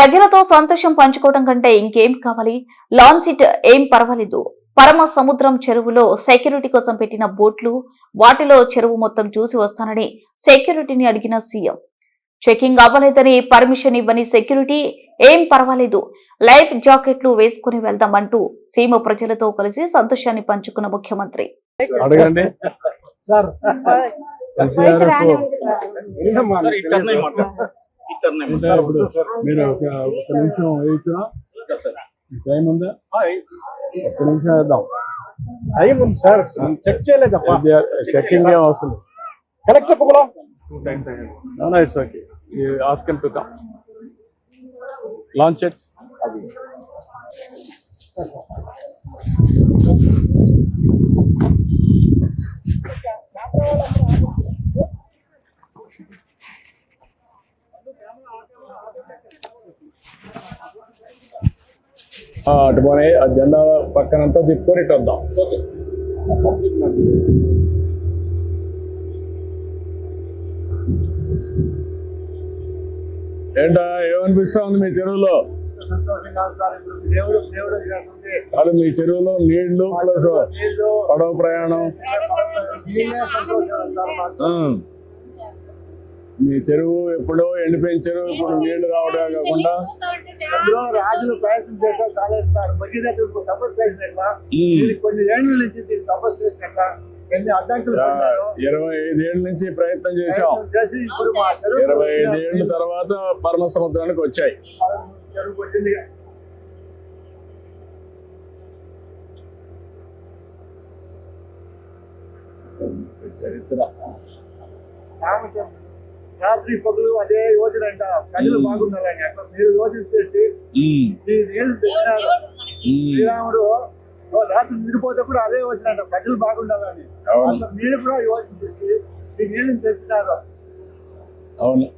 ప్రజలతో సంతోషం పంచుకోవడం కంటే ఇంకేం కావాలి? లాంచ్ ఇట్ ఏం పర్వాలేదు. పరమ సముద్రం చెరువులో సెక్యూరిటీ కోసం పెట్టిన బోట్లు వాటిలో చెరువు మొత్తం చూసి వస్తానని సెక్యూరిటీని అడిగిన సీఎం. చెకింగ్ అవ్వలేదని పర్మిషన్ ఇవ్వని సెక్యూరిటీ ఏం పర్వాలేదు. లైఫ్ జాకెట్లు వేసుకుని వెళ్దామంటూ సీమ ప్రజలతో కలిసి సంతోషాన్ని పంచుకున్న ముఖ్యమంత్రి. అడగండి. సార్. మీరు ఒక ఒక నిమిషం వేయించునా? టైం ఉందా? ఒక్క నిమిషం వేద్దాం. టైం ఉంది సార్ చెక్ చేయలేదప్పా. చెక్కింగ్ ఏం అవసరం కలెక్టర్ కూడా? It's okay asking to come launch it అటు పోనీ ఆ జెండా పక్కనంతా తిప్పుకొని ఇటు వద్దాం. ఏంటా ఏమనిపిస్తా ఉంది మీ చెరువులో. అది మీ చెరువులో నీళ్ళు ప్లస్ పడవ ప్రయాణం నీళ్ళే సంతోషం సార్ మాకు. ఆ. మీ చెరువు ఎప్పుడో ఎండిపోయిన చెరువు ఇప్పుడు నీళ్ళు రావడమే కాకుండా. రాజులు ప్రయత్నం చేశారు కాలేదు సార్ భగీరథుడు తపస్సు చేసినట్ల కొన్ని ఏళ్ళ నుంచి తపస్సు చేసినట్ల ఇరవై ఐదేళ్ళ నుంచి ప్రయత్నం చేసి ఇరవై ఐదేళ్ళ తర్వాత పరమ సముద్రానికి వచ్చాయి. చరిత్ర. రాత్రి పగులు అదే యోజన అంట. ప్రజలు బాగుండాలని అట్లా మీరు యోజన చేసి ఉమ్, ఈ నీళ్ళు తెచ్చినారు ఉమ్, శ్రీరాముడు ఓ రాత్రి నిద్రపోతే కూడా అదే యోజన అంట. ప్రజలు బాగుండాలని. అట్లా మీరు కూడా యోజన చేసి ఈ నీళ్ళని తెచ్చినారు. అవును.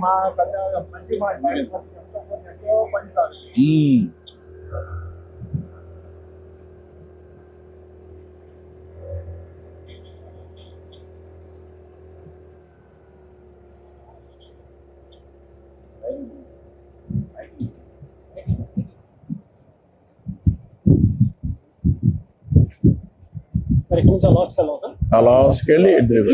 మా పెద్ద మంచి మా ఎంతో పని sir ఉమ్, సరే ఇక్కడ నుంచి లాస్ట్ వెళ్దాం సార్ ఆ లాస్ట్కి వెళ్ళి ఇద్దరు